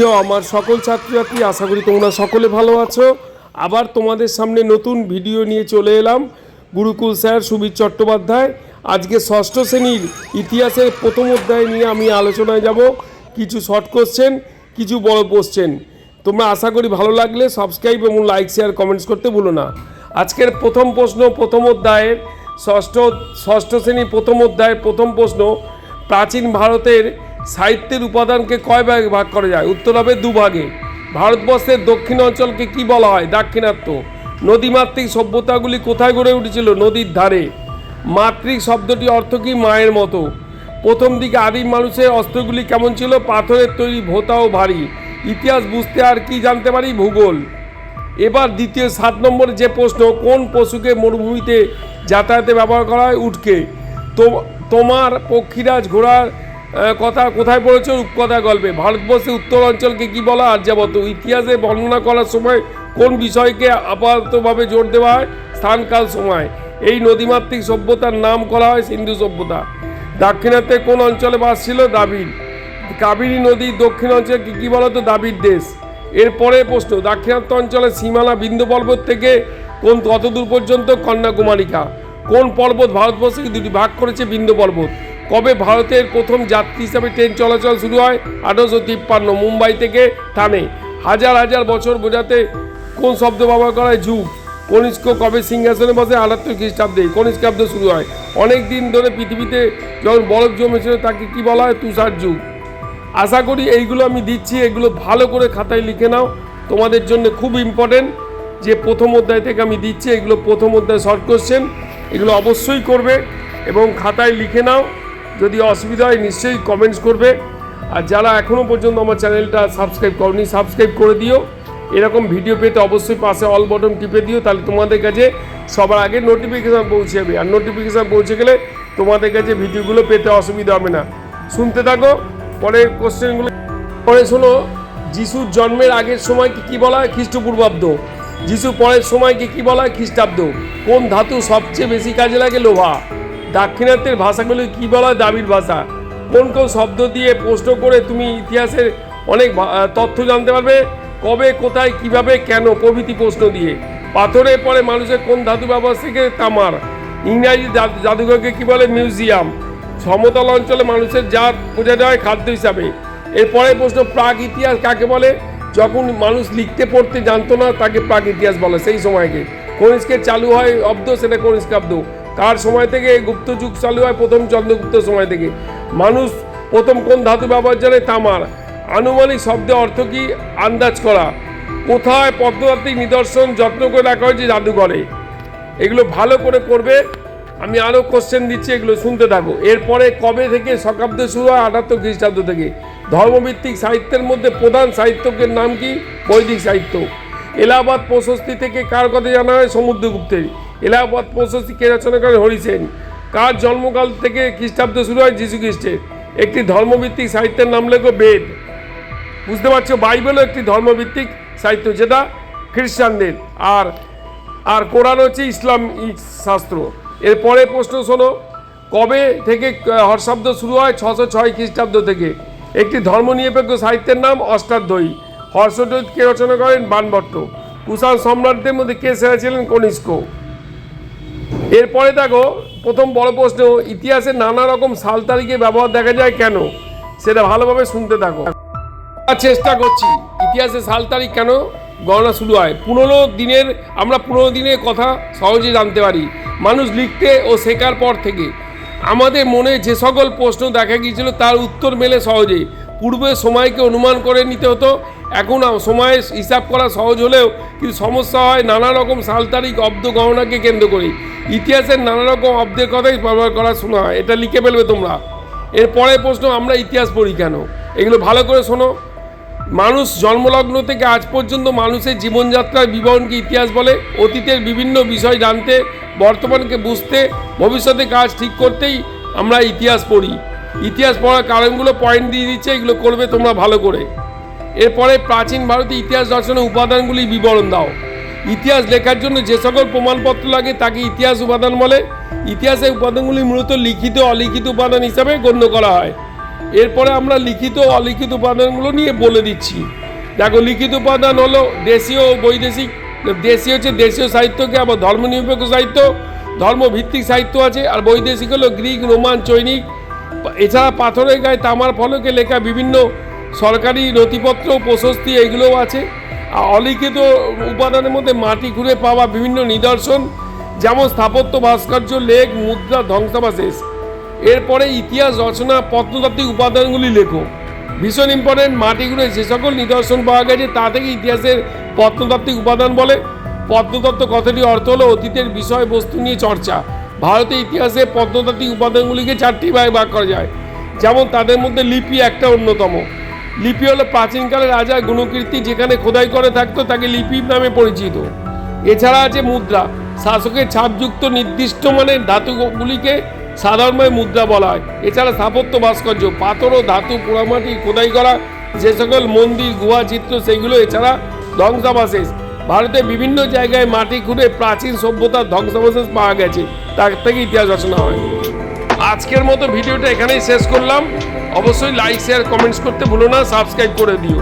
প্রিয় আমার সকল ছাত্রছাত্রী, আশা করি তোমরা সকলে ভালো আছো। আবার তোমাদের সামনে নতুন ভিডিও নিয়ে চলে এলাম। গুরুকুল স্যার সুবীর চট্টোপাধ্যায়, আজকে ষষ্ঠ শ্রেণির ইতিহাসের প্রথম অধ্যায় নিয়ে আমি আলোচনায় যাব। কিছু শর্ট কোশ্চেন কিছু বড় কোশ্চেন তোমরা আশা করি ভালো লাগলে সাবস্ক্রাইব এবং লাইক শেয়ার কমেন্টস করতে ভুলো না। আজকের প্রথম প্রশ্ন, প্রথম অধ্যায়ের ষষ্ঠ ষষ্ঠ শ্রেণির প্রথম অধ্যায়ের প্রথম প্রশ্ন, প্রাচীন ভারতের সাহিত্যের উপাদানকে কয় ভাগে ভাগ করা যায়? উত্তর হবে দুভাগে। ভারতবর্ষের দক্ষিণ অঞ্চলকে কি বলা হয়? দাক্ষিণাত্য। নদীমাতৃক সভ্যতাগুলি কোথায় গড়ে উঠেছিল? নদীর ধারে। মাতৃক শব্দটি অর্থ কি? মায়ের মতো। প্রথম দিকে আদিম মানুষের অস্ত্রগুলি কেমন ছিল? পাথরের তৈরি ভোতা ও ভারী। ইতিহাস বুঝতে আর কি জানতে পারি? ভূগোল। এবার দ্বিতীয় সাত নম্বরে যে প্রশ্ন, কোন পশুকে মরুভূমিতে যাতায়াতে ব্যবহার করা হয়? উটকে। তো, তোমার পক্ষীরাজ ঘোড়ার কথা কোথায় পড়েছো রূপকথা গল্পে? ভারতবর্ষে উত্তর অঞ্চলকে কি বলা আর্যাবত ইতিহাসে বর্ণনা করার সময় কোন বিষয়কে আপাতভাবে জোর দেওয়া হয়? স্থানকাল সময়। এই নদীমাতৃক সভ্যতার নাম করা হয় সিন্ধু সভ্যতা। দাক্ষিণাত্যে কোন অঞ্চলে বাস ছিল? দ্রাবিড়। কাবেরী নদীর দক্ষিণ অঞ্চলে কী কি বলতো? দাবির দেশ। এরপরে প্রশ্ন, দাক্ষিণাত্য অঞ্চলের সীমানা বিন্দু পর্বত থেকে কোন কত দূর পর্যন্ত কন্যাকুমারিকা? কোন পর্বত ভারতবর্ষকে দুটি ভাগ করেছে? বিন্দু পর্বত। কবে ভারতের প্রথম যাত্রী হিসাবে ট্রেন চলাচল শুরু হয়? আঠারোশো তিপ্পান্ন, মুম্বাই থেকে থানে। হাজার হাজার বছর বোঝাতে কোন শব্দ ব্যবহার করা হয়? যুগ। কনিষ্ক কবে সিংহাসনে বসে? আটাত্তর খ্রিস্টাব্দে। কনিষ্কাব্দ শুরু হয়। অনেক দিন ধরে পৃথিবীতে যখন বরফ জমেছিল, তাকে কি বলা হয়? তুষার যুগ। আশা করি এইগুলো আমি দিচ্ছি। এগুলো ভালো করে খাতায় লিখে নাও। তোমাদের জন্য খুব ইম্পর্টেন্ট যে প্রথম অধ্যায় থেকে আমি দিচ্ছি। এগুলো প্রথম অধ্যায় শর্ট কোশ্চেন এগুলো অবশ্যই করবে এবং খাতায় লিখে নাও। যদি অসুবিধা হয় নিশ্চয়ই কমেন্টস করবে। আর যারা এখনও পর্যন্ত আমার চ্যানেলটা সাবস্ক্রাইব করনি সাবস্ক্রাইব করে দিও। এরকম ভিডিও পেতে অবশ্যই পাশে অল বটন টিপে দিও, তাহলে তোমাদের কাছে সবার আগে নোটিফিকেশান পৌঁছে যাবে। আর নোটিফিকেশান পৌঁছে গেলে তোমাদের কাছে ভিডিওগুলো পেতে অসুবিধা হবে না। শুনতে থাকো পরের কোশ্চেনগুলো পরে শোনো, যিশুর জন্মের আগের সময় কি বলা হয়? খ্রিস্টপূর্বাব্দ। যিশু পরের সময়কে কি বলা হয়? খ্রিস্টাব্দ। কোন ধাতু সবচেয়ে বেশি কাজে লাগে? লোহা। দাক্ষিণাত্যের ভাষাগুলি কি বলা হয় ভাষা? কোন কোন শব্দ দিয়ে প্রশ্ন করে তুমি ইতিহাসের অনেক তথ্য জানতে পারবে? কবে, কোথায়, কীভাবে, কেন? প্রভৃতি প্রশ্ন দিয়ে। পাথরের পরে মানুষের কোন ধাতু ব্যবহার থেকে তামার। ইংরাজি জাদুঘরকে কি বলে? মিউজিয়াম। সমতল অঞ্চলে মানুষের জাত বোঝানো হয় খাদ্য হিসাবে। এরপরে প্রশ্ন, প্রাক ইতিহাস কাকে বলে? যখন মানুষ লিখতে, পড়তে জানতো না, তাকে প্রাক ইতিহাস বলে। সেই সময়কে। কনিষ্কের চালু হয় অব্দ, সেটা কনিষ্কাব্দ কার সময় থেকে এই গুপ্ত যুগ চালু হয়? প্রথম চন্দ্রগুপ্ত সময় থেকে। মানুষ প্রথম কোন ধাতু ব্যবহার জানে? তামার। আনুমানিক শব্দের অর্থ কি? আন্দাজ করা। কোথায় পদ্মতাত্ত্বিক নিদর্শন? যত্ন করে রাখা হয়েছে জাদুঘরে। এগুলো ভালো করে করবে আমি আরও কোশ্চেন দিচ্ছি, এগুলো শুনতে থাকো। এরপরে কবে থেকে শকাব্দ শুরু হয়? আটাত্তর খ্রিস্টাব্দ থেকে। ধর্মভিত্তিক সাহিত্যের মধ্যে প্রধান সাহিত্যকের নাম কি? বৈদিক সাহিত্য। এলাহাবাদ প্রশস্তি থেকে কার কথা জানা হয়? সমুদ্রগুপ্তের। এলাহাবাদ প্রশস্তি কে রচনা করেন হরিসেন কার জন্মকাল থেকে খ্রিস্টাব্দ শুরু হয় যীশু খ্রিস্টের। একটি ধর্মভিত্তিক সাহিত্যের নাম লেখো বেদ। বুঝতে পারছ? বাইবেলও একটি ধর্মভিত্তিক সাহিত্য যেটা খ্রিস্টানদের। আর আর কোরআন হচ্ছে ইসলাম শাস্ত্র। এরপরে প্রশ্ন শোনো। কবে থেকে হর্ষাব্দ শুরু হয়? ছশো ছয় খ্রিস্টাব্দ থেকে। একটি ধর্মনিরপেক্ষ সাহিত্যের নাম অষ্টাধ্যায়ী। হর্ষদ্বৈত কে রচনা করেন বানভট্ট। কুষাণ সম্রাটদের মধ্যে কে সেরা ছিলেন? কনিষ্ক। এরপরে দেখো, প্রথম বড় প্রশ্ন, ইতিহাসে নানা রকম সাল তারিখে ব্যবহার দেখা যায় কেন? সেটা ভালোভাবে শুনতে থাকো। চেষ্টা করছি, ইতিহাসে সাল তারিখ কেন গণনা শুরু হয়? পুরনো দিনের, আমরা পুরনো দিনের কথা সহজে জানতে পারি। মানুষ লিখতে ও শেখার পর থেকে। আমাদের মনে যে সকল প্রশ্ন দেখা গিয়েছিল, তার উত্তর মেলে সহজে পূর্বে সময়কে অনুমান করে নিতে হতো এখন সময় হিসাব করা সহজ হলেও কিন্তু সমস্যা হয় নানা রকম সাল তারিখ অব্দ গণনাকে কেন্দ্র করে। ইতিহাসের নানা রকম অব্দের কথাই ব্যবহার করা শোনা হয়। এটা লিখে ফেলবে তোমরা। এর এরপরে প্রশ্ন, আমরা ইতিহাস পড়ি কেন? এগুলো ভালো করে শোনো। মানুষ জন্মলগ্ন থেকে আজ পর্যন্ত মানুষের জীবনযাত্রার বিবরণকে ইতিহাস বলে, অতীতের বিভিন্ন বিষয় জানতে, বর্তমানকে বুঝতে, ভবিষ্যতে কাজ ঠিক করতেই আমরা ইতিহাস পড়ি। ইতিহাস পড়ার কারণগুলো পয়েন্ট দিয়ে দিচ্ছে, এগুলো করবে তোমরা ভালো করে। এরপরে প্রাচীন ভারতে ইতিহাস দর্শনের উপাদানগুলি বিবরণ দাও। ইতিহাস লেখার জন্য যে সকল প্রমাণপত্র লাগে তাকে ইতিহাস উপাদান বলে। ইতিহাসের উপাদানগুলি মূলত লিখিত অলিখিত উপাদান হিসাবে গণ্য করা হয়। এরপরে আমরা লিখিত অলিখিত উপাদানগুলো নিয়ে বলে দিচ্ছি। দেখো, লিখিত উপাদান হলো দেশীয় ও বৈদেশিক। দেশীয় হচ্ছে দেশীয় সাহিত্যকে আবার ধর্মনিরপেক্ষ সাহিত্য, ধর্মভিত্তিক সাহিত্য আছে। আর বৈদেশিক হলো গ্রিক, রোমান, চৈনিক। এছাড়া পাথরের গায়ে তামার ফলকে লেখা বিভিন্ন সরকারি নথিপত্র, প্রশস্তি এগুলোও আছে। আর অলিখিত উপাদানের মধ্যে মাটি খুঁড়ে পাওয়া বিভিন্ন নিদর্শন, যেমন স্থাপত্য, ভাস্কর্য, লেখ, মুদ্রা, ধ্বংসাবশেষ। এরপরে ইতিহাস, রচনা প্রত্নতাত্ত্বিক উপাদানগুলি লেখো। ভীষণ ইম্পর্টেন্ট মাটি ঘুরে যে সকল নিদর্শন পাওয়া গেছে, তা থেকে ইতিহাসের প্রত্নতাত্ত্বিক উপাদান বলে। প্রত্নতত্ত্ব কথাটি অর্থ হলো অতীতের বিষয়বস্তু নিয়ে চর্চা। ভারতের ইতিহাসে প্রত্নতাত্ত্বিক উপাদানগুলিকে চারটি ভাগে ভাগ করা যায়। যেমন তাদের মধ্যে লিপি একটা অন্যতম। লিপি হলো প্রাচীনকালে রাজা গুণকীর্তি, যেখানে খোদাই করে থাকতো, তাকে লিপি নামে পরিচিত। এছাড়া আছে মুদ্রা। শাসকের ছাপযুক্ত নির্দিষ্ট মানের ধাতুগুলিকে সাধারণভাবে মুদ্রা বলা হয়। এছাড়া স্থাপত্য ভাস্কর্য, পাথর ও ধাতু পোড়ামাটি খোদাই করা, যে সকল মন্দির, গুহা, চিত্র, সেগুলো এছাড়া ধ্বংসাবশেষ। ভারতের বিভিন্ন জায়গায় মাটি খুঁড়ে প্রাচীন সভ্যতার ধ্বংসাবশেষ পাওয়া গেছে। তার থেকে ইতিহাস রচনা হয়। আজকের মতো ভিডিওটা এখানেই শেষ করলাম। অবশ্যই লাইক শেয়ার কমেন্টস করতে ভুলো না। সাবস্ক্রাইব করে দিও।